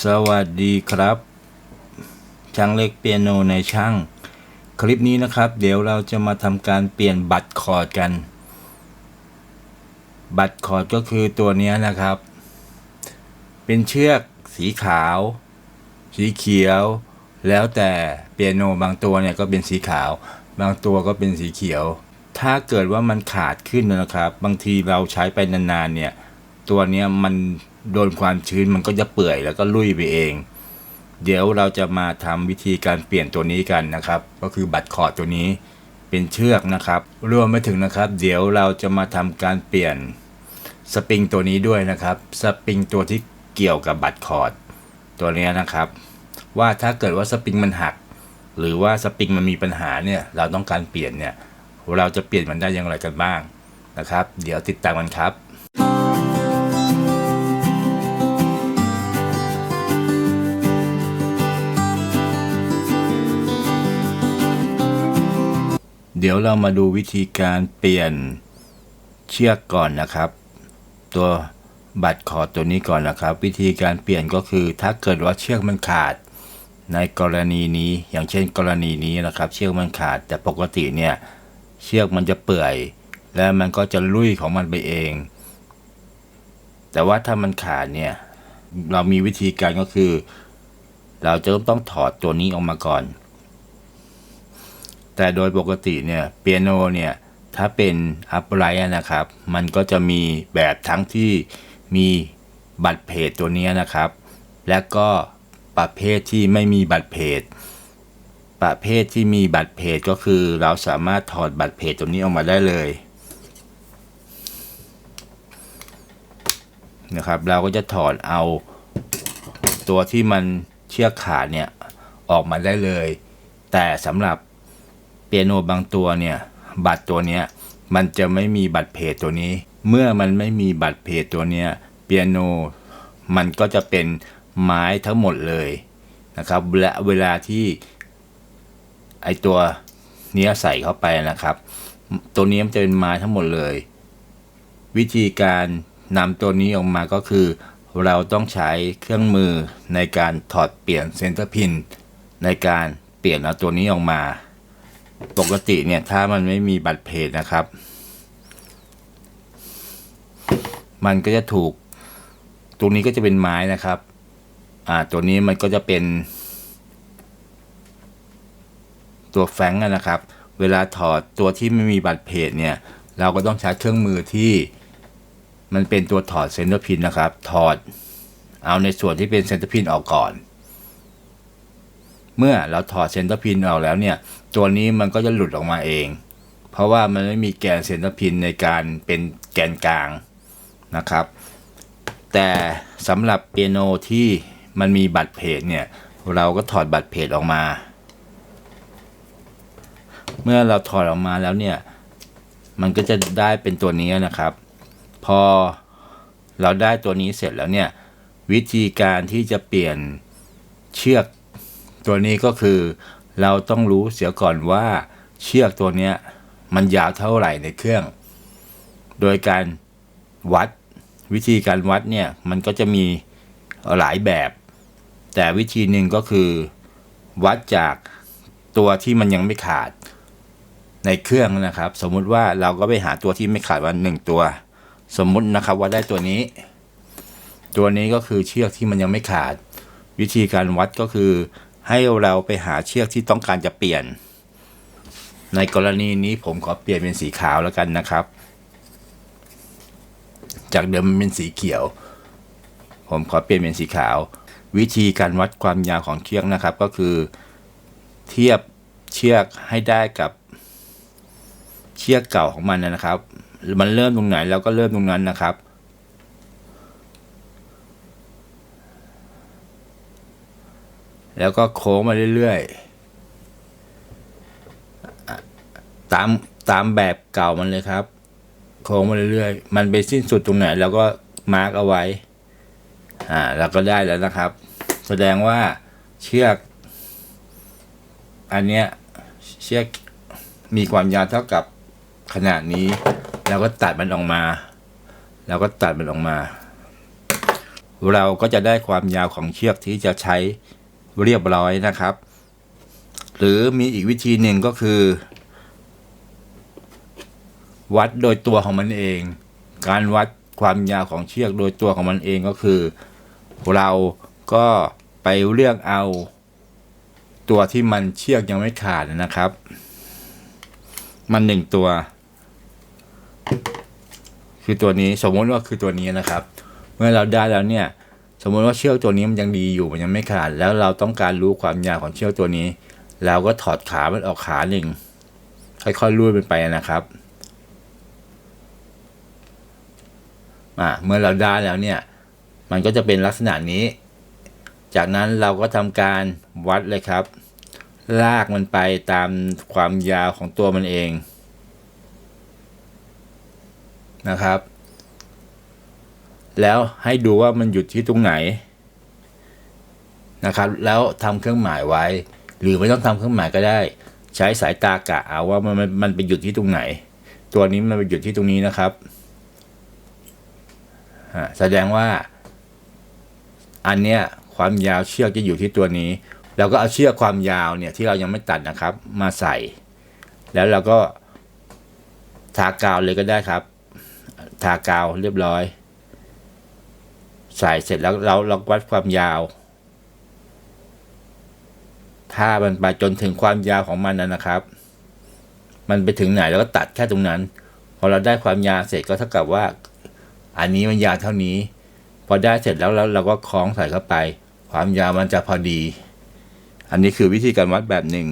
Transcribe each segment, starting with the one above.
สวัสดีครับ ช่างเล็กเปียโนในช่าง คลิปนี้นะครับ เดี๋ยวเราจะมาทำการเปลี่ยนบัตรคอร์ดกัน บัตรคอร์ดก็คือตัวนี้นะครับ เป็นเชือกสีขาว สีเขียว แล้วแต่เปียโนบางตัวเนี่ยก็เป็นสีขาว บางตัวก็เป็นสีเขียว ถ้าเกิดว่ามันขาดขึ้นนะครับ บางทีเราใช้ไปนานๆเนี่ย ตัวเนี้ยมันโดนความชื้นมันก็จะเปื่อยแล้วก็ลุยไปเอง เดี๋ยวเราจะมาทำวิธีการเปลี่ยนตัวนี้กันนะครับ ก็คือบัตรคอร์ดตัวนี้เป็นเชือกนะครับ รวมไปถึงนะครับ เดี๋ยวเราจะมาทำการเปลี่ยนสปริงตัวนี้ด้วยนะครับ สปริงตัวที่เกี่ยวกับบัตรคอร์ดตัวนี้นะครับ ว่าถ้าเกิดว่าสปริงมันหัก หรือว่าสปริงมันมีปัญหาเนี่ยเราต้องการเปลี่ยนเนี่ยเราจะเปลี่ยนมันได้อย่างไรกันบ้างนะครับ เดี๋ยวติดตามกันครับ เดี๋ยวเรามาดูวิธีการเปลี่ยนเชือกก่อนนะครับ ตัวบัตรคอร์ดตัวนี้ก่อนนะครับ วิธีการเปลี่ยนก็คือถ้าเกิดว่าเชือกมันขาด ในกรณีนี้อย่างเช่น กรณีนี้นะครับ เชือกมันขาด แต่ปกติเนี่ยเชือกมันจะเปื่อย และมันก็จะลุยของมันไปเอง แต่ว่าถ้ามันขาดเนี่ยเรามีวิธีการก็คือ เราจะต้องถอดตัวนี้ออกมาก่อน แต่โดยปกติเนี่ยเปียโนเนี่ยถ้าเป็นอัปไรนะครับ มันก็จะมีแบบทั้งที่มีบัตรเพจตัวนี้นะครับ และก็ประเภทที่ไม่มีบัตรเพจประเภทที่มีบัตรเพจก็คือเราสามารถถอดบัตรเพจตัวนี้ออกมาได้เลยนะครับ เราก็จะถอดเอาตัวที่มันเชือกขาดเนี่ยออกมาได้เลย แต่สำหรับ ปียโนบางตัวเนี่ย บัตรตัวเนี้ยมันจะไม่มีบัตรเพจตัวนี้ เมื่อมันไม่มีบัตรเพจตัวเนี้ยเปียโนมันก็จะเป็นไม้ทั้งหมดเลยนะครับและเวลาที่ไอตัวเนี้ยใส่เข้าไปนะครับ ตัวนี้มันจะเป็นไม้ทั้งหมดเลย วิธีการนำตัวนี้ออกมาก็คือ เราต้องใช้เครื่องมือในการถอดเปลี่ยนเซนเตอร์พินในการเปลี่ยนเอาตัวนี้ออกมา ปกติเนี่ยถ้ามันไม่มีบัตรเพจนะครับ มันก็จะถูก ตรงนี้ก็จะเป็นไม้นะครับ อ่า ตัวนี้มันก็จะเป็น ตัวแฟงนะครับ เวลาถอดตัวที่ไม่มีบัตรเพจเนี่ย เราก็ต้องใช้เครื่องมือที่มันเป็นตัวถอดเซนเตอร์พินนะครับ ถอดเอาในส่วนที่เป็นเซนเตอร์พินออกก่อน เมื่อเราถอดเซนเตอร์พินออกแล้วเนี่ย ตัวนี้มันก็จะหลุดออกมาเอง เพราะว่ามันไม่มีแกนเซนเตอร์พินในการเป็นแกนกลางนะครับ แต่สำหรับเปียโนที่มันมีบัตรเพจเนี่ย เราก็ถอดบัตรเพจออกมา เมื่อเราถอดออกมาแล้วเนี่ย มันก็จะได้เป็นตัวนี้นะครับ พอเราได้ตัวนี้เสร็จแล้วเนี่ย วิธีการที่จะเปลี่ยนเชือกตัวนี้ก็คือ เราต้องรู้เสียก่อนว่าเชือกตัวนี้มันยาวเท่าไหร่ในเครื่อง โดยการวัดวิธีการวัดเนี่ยมันก็จะมีหลายแบบ แต่วิธีหนึ่งก็คือ วัดจากตัวที่มันยังไม่ขาดในเครื่องนะครับ สมมุติว่าเราก็ไปหาตัวที่ไม่ขาดวันหนึ่งตัว สมมุตินะครับว่าได้ตัวนี้ ตัวนี้ก็คือเชือกที่มันยังไม่ขาด วิธีการวัดก็คือ ให้เราไปหาเชือกที่ต้องการจะเปลี่ยน ในกรณีนี้ผมขอเปลี่ยนเป็นสีขาวแล้วกันนะครับ จากเดิมมันเป็นสีเขียว ผมขอเปลี่ยนเป็นสีขาว วิธีการวัดความยาวของเชือกนะครับ ก็คือเทียบเชือกให้ได้กับเชือกเก่าของมันนะครับ มันเริ่มตรงไหนเราก็เริ่มตรงนั้นนะครับ แล้วก็โค้งมาเรื่อยๆ ตามตามแบบเก่ามันเลยครับ โค้งมาเรื่อยๆ มันไปสิ้นสุดตรงไหนเราก็มาร์กเอาไว้ อ่าเราก็ได้แล้วนะครับ แสดงว่าเชือก อันเนี้ยเชือกมีความยาวเท่ากับขนาดนี้ เราก็ตัดมันออกมาเราก็ตัดมันออกมา เราก็จะได้ความยาวของเชือกที่จะใช้ เรียบร้อยนะครับ หรือมีอีกวิธีหนึ่งก็คือ วัดโดยตัวของมันเอง การวัดความยาวของเชือกโดยตัวของมันเองก็คือ เราก็ไปเลือกเอาตัวที่มันเชือกยังไม่ขาดนะครับ มันหนึ่งตัว คือตัวนี้สมมติว่าคือตัวนี้นะครับ เมื่อเราได้แล้วเนี่ย สมมติว่าเชือกตัวนี้มันยังดีอยู่มันยังไม่ขาด แล้วเราต้องการรู้ความยาวของเชือกตัวนี้ เราก็ถอดขามันออกขาหนึ่งค่อยๆลูดมันไปนะครับอ่าเมื่อเราได้แล้วเนี่ย มันก็จะเป็นลักษณะนี้ จากนั้นเราก็ทำการวัดเลยครับ ลากมันไปตามความยาวของตัวมันเองนะครับ แล้วให้ดูว่ามันหยุดที่ตรงไหนนะครับ แล้วทำเครื่องหมายไว้ หรือไม่ต้องทำเครื่องหมายก็ได้ ใช้สายตากะเอาว่ามันมันมันไปหยุดที่ตรงไหน ตัวนี้มันไปหยุดที่ตรงนี้นะครับแสดงว่า อันเนี้ยความยาวเชือกจะอยู่ที่ตัวนี้เราก็เอาเชือกความยาวเนี่ยที่เรายังไม่ตัดนะครับ มาใส่ แล้วเราก็ทากาวเลยก็ได้ครับ ทากาวเรียบร้อย ใส่เสร็จแล้วเราเราวัดความยาว ถ้ามันไปจนถึงความยาวของมันนะนะครับ มันไปถึงไหนเราก็ตัดแค่ตรงนั้น พอเราได้ความยาวเสร็จก็เท่ากับว่า อันนี้มันยาวเท่านี้ พอได้เสร็จแล้วแล้วเราก็คล้องใส่เข้าไป ความยาวมันจะพอดี อันนี้คือวิธีการวัดแบบหนึ่ง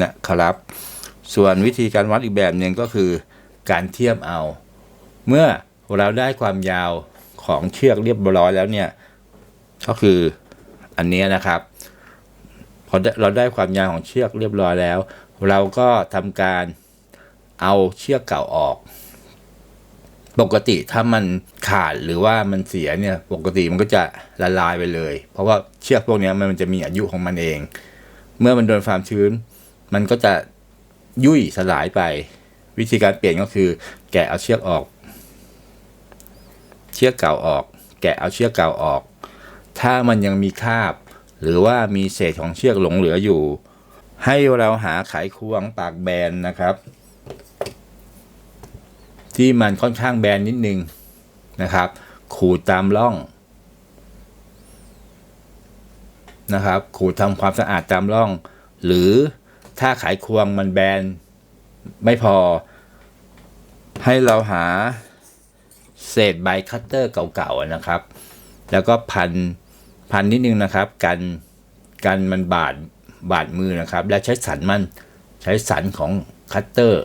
นะครับ ส่วนวิธีการวัดอีกแบบหนึ่งก็คือ การเทียบเอา เมื่อเราได้ความยาว ของเชือกเรียบร้อยแล้วเนี่ย ก็คืออันนี้นะครับพอเราได้ความยาวของเชือกเรียบร้อยแล้ว เราก็ทำการเอาเชือกเก่าออก ปกติถ้ามันขาดหรือว่ามันเสียเนี่ย ปกติมันก็จะละลายไปเลย เพราะว่าเชือกพวกนี้มันจะมีอายุของมันเอง เมื่อมันโดนความชื้น มันก็จะยุ่ยสลายไป วิธีการเปลี่ยนก็คือ แกะเอาเชือกออก เชือกเก่าออก แกะเอาเชือกเก่าออก ถ้ามันยังมีคราบ หรือว่ามีเศษของเชือกหลงเหลืออยู่ ให้เราหาไขควงปากแบนนะครับ ที่มันค่อนข้างแบนนิดนึงนะครับ ขูดตามร่องนะครับขูดทำความสะอาดตามร่อง หรือถ้าไขควงมันแบนไม่พอ ให้เราหา เศษใบคัตเตอร์เก่าๆนะครับ แล้วก็พันพันนิดนึงนะครับ กันกันมันบาดบาดมือนะครับ และใช้สันมันใช้สันของคัตเตอร์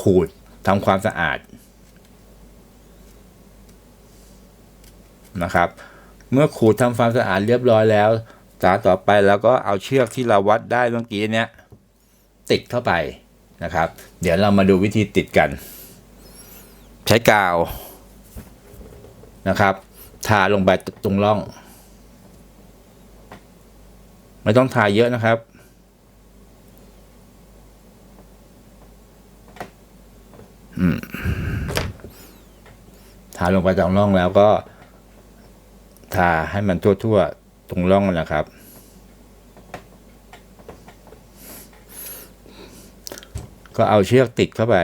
ขูดทำความสะอาดนะครับ เมื่อขูดทำความสะอาดเรียบร้อยแล้วตาต่อไปแล้วก็เอาเชือกที่เราวัดได้เมื่อกี้เนี้ยติดเข้าไปนะครับ เดี๋ยวเรามาดูวิธีติดกัน ช้กาวนะครับ ทาลงไปตรงร่อง ไม่ต้องทาเยอะนะครับ ทาลงไปตรงร่องแล้วก็ ทาให้มันทั่วๆ ตรงร่องนะครับก็เอาเชือกติดเข้าไป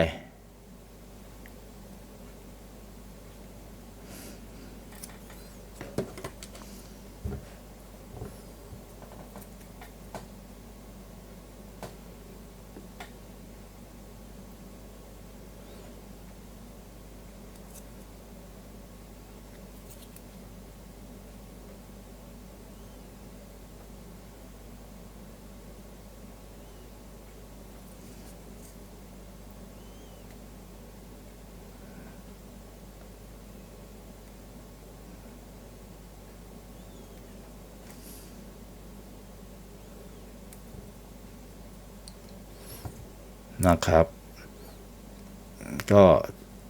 นะครับ ก็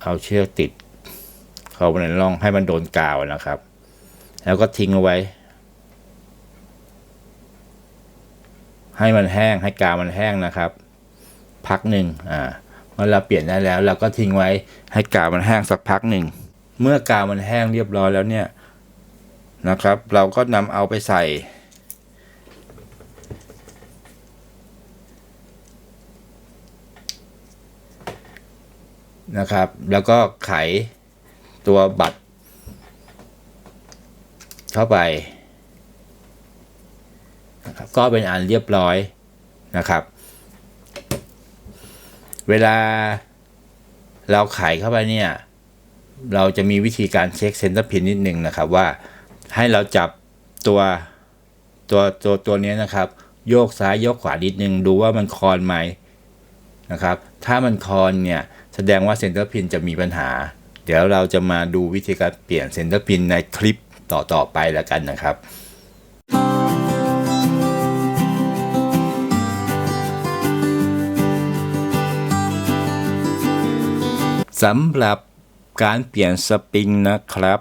เอาเชือกติด เข้าไปในร่องให้มันโดนกาวนะครับ แล้วก็ทิ้งเอาไว้ ให้มันแห้งให้กาวมันแห้งนะครับ พักหนึ่งอ่าเมื่อเราเปลี่ยนได้แล้วเราก็ทิ้งไว้ให้กาวมันแห้งสักพักหนึ่งเมื่อกาวมันแห้งเรียบร้อยแล้วเนี่ยนะครับ เราก็นำเอาไปใส่ นะครับ แล้วก็ไขตัวบัตร เข้าไปนะครับก็เป็นอันเรียบร้อยนะครับ เวลาเราไขเข้าไปเนี่ย เราจะมีวิธีการเช็คเซนเตอร์พินนิดหนึ่งนะครับว่าให้เราจับตัวตัวตัวตัวนี้นะครับ โยกซ้ายโยกขวานิดนึงดูว่ามันคอนไหมนะครับ ถ้ามันคอนเนี่ย แสดงว่าเซนเตอร์พินจะมีปัญหา เดี๋ยวเราจะมาดูวิธีการเปลี่ยนเซนเตอร์พินในคลิปต่อตอไปแล้วกันนะครับสำหรับการเปลี่ยนสปริงนะครับ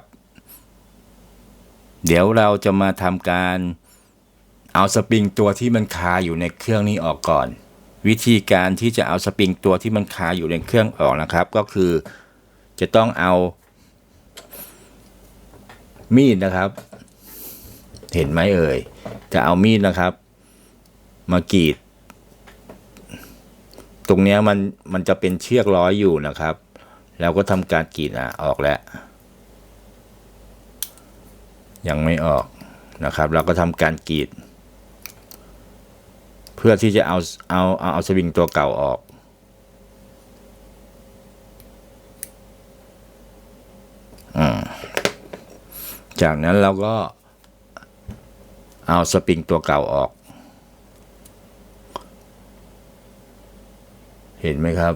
เดี๋ยวเราจะมาทำการเอาสปริงตัวที่มันคาอยู่ในเครื่องนี้ออกก่อน วิธีการที่จะเอาสปริงตัวที่มันคาอยู่ในเครื่องออกนะครับ ก็คือจะต้องเอา มีดนะครับ เห็นไหมเอ่ย จะเอามีดนะครับ มากรีด ตรงนี้มันมันจะเป็นเชือกร้อยอยู่นะครับเราก็ทำการกรีดอะออกแล้วยังไม่ออกนะครับ เราก็ทำการกรีด เพื่อที่จะเอาเอาเอาเอาสวิงตัวเก่าออกอจากนั้นเราก็เอาสปริงตัวเก่าออก เห็นไหมครับ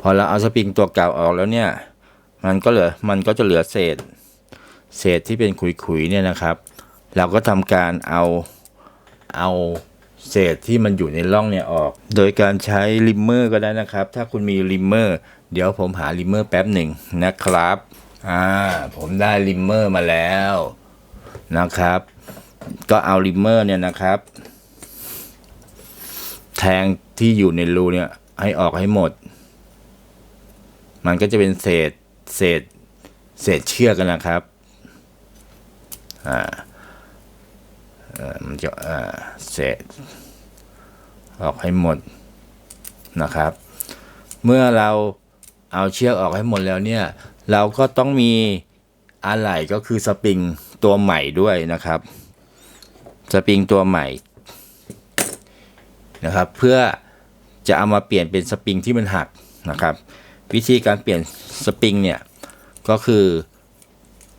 พอเราเอาสปริงตัวเก่าออกแล้วเนี่ย มันก็เหลือมันก็จะเหลือเศษ เศษที่เป็นขุยๆเนี่ยนะครับ เราก็ทำการเอาเอา เศษที่มันอยู่ในร่องเนี่ยออก โดยการใช้ริมเมอร์ก็ได้นะครับ ถ้าคุณมีริมเมอร์ เดี๋ยวผมหาริมเมอร์แป๊บหนึ่งนะครับ อ่า ผมได้ริมเมอร์มาแล้วนะครับ ก็เอาริมเมอร์เนี่ยนะครับ แทงที่อยู่ในรูเนี่ยให้ออกให้หมด มันก็จะเป็นเศษเศษเศษเชือกกันนะครับ อ่า มันจะเศษออกให้หมดนะครับ เมื่อเราเอาเชือกออกให้หมดแล้วเนี่ย เราก็ต้องมีอะไหล่ก็คือสปริงตัวใหม่ด้วยนะครับ สปริงตัวใหม่นะครับ เพื่อจะเอามาเปลี่ยนเป็นสปริงที่มันหักนะครับ วิธีการเปลี่ยนสปริงเนี่ยก็คือ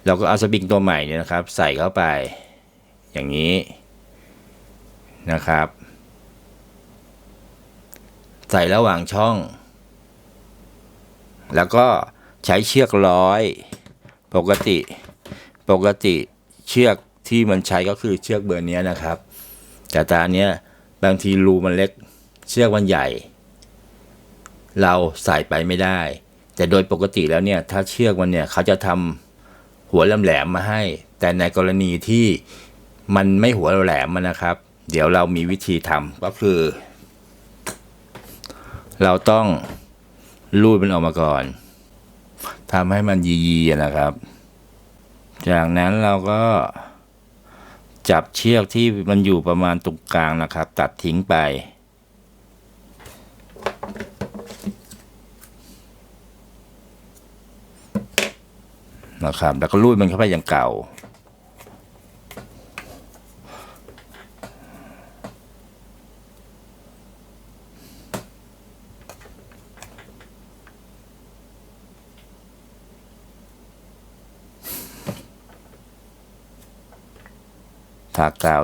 เราก็เอาสปริงตัวใหม่เนี่ยนะครับ ใส่เข้าไป อย่างนี้นะครับ ใส่ระหว่างช่อง แล้วก็ใช้เชือกร้อย ปกติปกติเชือกที่มันใช้ก็คือเชือกเบอร์นี้นะครับ แต่ตาเนี้ยบางทีรูมันเล็ก เชือกมันใหญ่ เราใส่ไปไม่ได้ แต่โดยปกติแล้วเนี่ยถ้าเชือกมันเนี่ยเขาจะทำหัวแหลมๆมาให้ แต่ในกรณีที่ มันไม่หัวแหลมมันนะครับ เดี๋ยวเรามีวิธีทำก็คือ เราต้องรูดมันออกมาก่อนทำให้มันยีๆนะครับ จากนั้นเราก็จับเชือกที่มันอยู่ประมาณตรงกลางนะครับ ตัดทิ้งไป นะครับ แล้วก็รูดมันเข้าไปอย่างเก่าากาว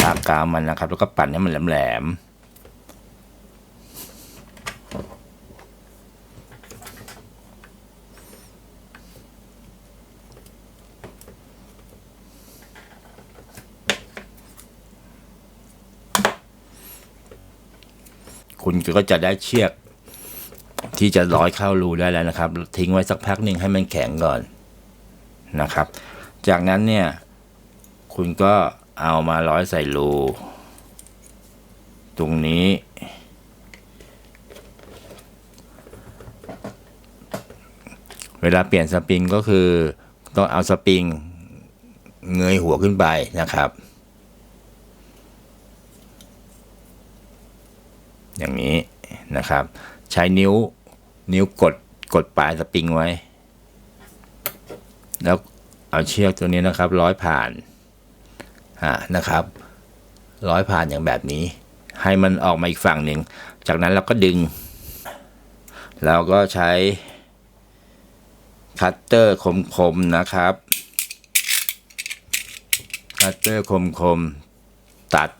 ทากาวมันนะครับ แล้วก็ปั่นให้มันแหลมๆคุณก็จะได้เชือกที่จะร้อยเข้ารูได้แล้วนะครับ ทิ้งไว้สักพักหนึ่งให้มันแข็งก่อนนะครับ จากนั้นเนี่ย คุณก็เอามาร้อยใส่รูตรงนี้ เวลาเปลี่ยนสปริงก็คือ ต้องเอาสปริงเงยหัวขึ้นไปนะครับ อย่างนี้นะครับ ใช้นิ้วนิ้วกดกดปลายสปริงไว้ แล้วเอาเชือกตัวนี้นะครับ ร้อยผ่าน อ่านะครับ ร้อยผ่านอย่างแบบนี้ ให้มันออกมาอีกฝั่งหนึ่ง จากนั้นเราก็ดึง เราก็ใช้คัตเตอร์คมๆนะครับคัตเตอร์คมๆตัด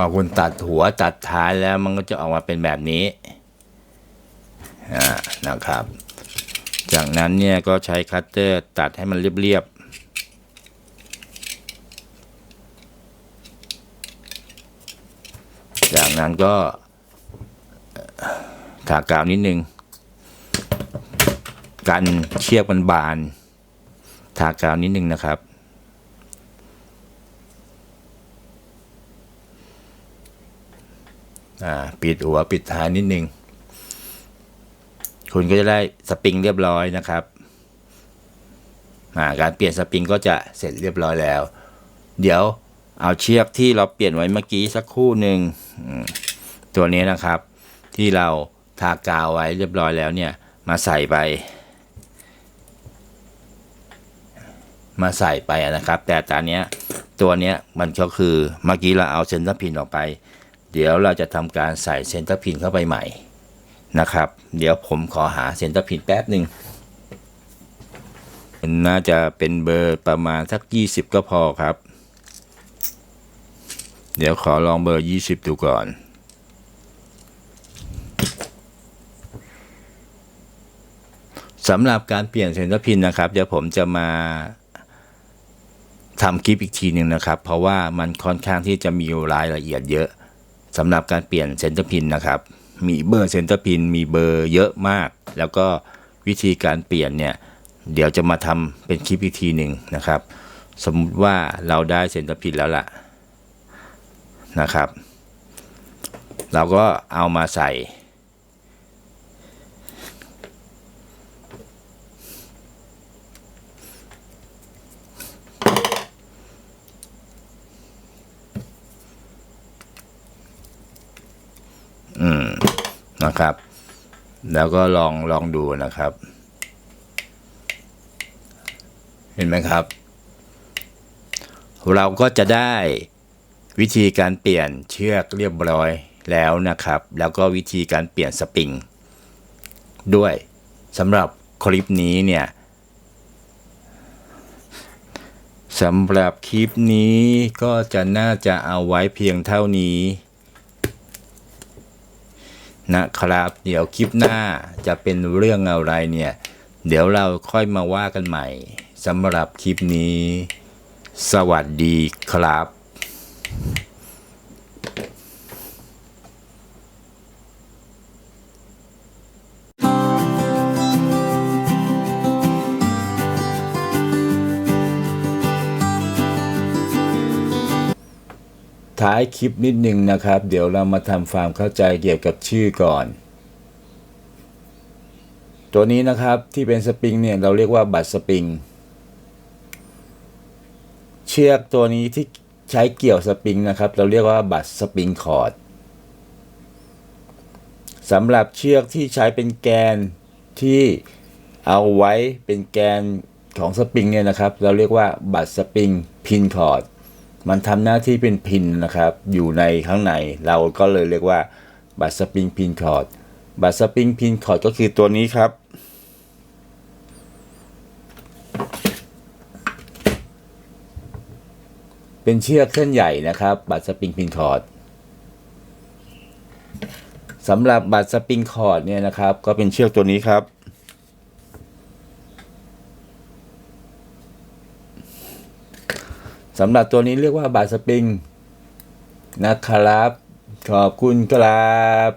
อคุณตัดหัวตัดท้ายแล้วมันก็จะออกมาเป็นแบบนี้นะครับ จากนั้นเนี่ยก็ใช้คัตเตอร์ตัดให้มันเรียบๆจากนั้นก็เอ่อทากาวนิดนึง กันเชือกมันบานทากาวนิดนึงนะครับ อ่า ปิดหัวปิดท้ายนิดนึง คุณก็จะได้สปริงเรียบร้อยนะครับาการเปลี่ยนสปริงก็จะเสร็จเรียบร้อยแล้ว เดี๋ยวเอาเชือกที่เราเปลี่ยนไว้เมื่อกี้สักครู่หนึ่งตัวนี้นะครับ ที่เราทากาวไว้เรียบร้อยแล้วเนี่ย มาใส่ไป มาใส่ไปนะครับ แต่ตอนนี้ตัวนี้มันก็คือเมื่อกี้เราเอาเซนเตอร์พินออกไป เดี๋ยวเราจะทำการใส่เซนเตอร์พินเข้าไปใหม่นะครับ เดี๋ยวผมขอหาเซนเตอร์พินแป๊บหนึ่งน่าจะเป็นเบอร์ประมาณสัก 20 ก็พอครับ เดี๋ยวขอลองเบอร์ 20 ดูก่อน สำหรับการเปลี่ยนเซนเตอร์พินนะครับ เดี๋ยวผมจะมาทำคลิปอีกทีหนึ่งนะครับ เพราะว่ามันค่อนข้างที่จะมีรายละเอียดเยอะ สำหรับการเปลี่ยนเซนเตอร์พินนะครับ มีเบอร์เซนเตอร์พินมีเบอร์เยอะมาก แล้วก็วิธีการเปลี่ยนเนี่ย เดี๋ยวจะมาทำเป็นคลิปอีกทีหนึ่งนะครับ สมมติว่าเราได้เซนเตอร์พินแล้วล่ะนะครับ เราก็เอามาใส่ อืม นะครับ แล้วก็ลองลองดูนะครับ เห็นไหมครับ เราก็จะได้วิธีการเปลี่ยนเชือกเรียบร้อยแล้วนะครับ แล้วก็วิธีการเปลี่ยนสปริง ด้วยสำหรับคลิปนี้เนี่ยสำหรับคลิปนี้ก็จะน่าจะเอาไว้เพียงเท่านี้ นะครับ เดี๋ยวคลิปหน้าจะเป็นเรื่องอะไรเนี่ย เดี๋ยวเราค่อยมาว่ากันใหม่สำหรับคลิปนี้ สวัสดีครับ ท้ายคลิปนิดนึงนะครับ เดี๋ยวเรามาทำความเข้าใจเกี่ยวกับชื่อก่อน ตัวนี้นะครับที่เป็นสปริงเนี่ยเราเรียกว่าบัตรสปริง เชือกตัวนี้ที่ใช้เกี่ยวสปริงนะครับ เราเรียกว่าบัตรสปริงคอร์ดสำหรับเชือกที่ใช้เป็นแกนที่เอาไว้เป็นแกนของสปริงเนี่ยนะครับ เราเรียกว่าบัตรสปริงพินคอร์ด มันทำหน้าที่เป็นพินนะครับ อยู่ในข้างในเราก็เลยเรียกว่าบัตรสปริงพินคอร์ดบัตรสปริงพินคอร์ดก็คือตัวนี้ครับ เป็นเชือกเส้นใหญ่นะครับ บัตรสปริงพินคอร์ดสำหรับบัตรสปริงคอร์ดเนี่ยนะครับ ก็เป็นเชือกตัวนี้ครับ สำหรับตัวนี้เรียกว่าบาทสปริงนะครับ ขอบคุณครับ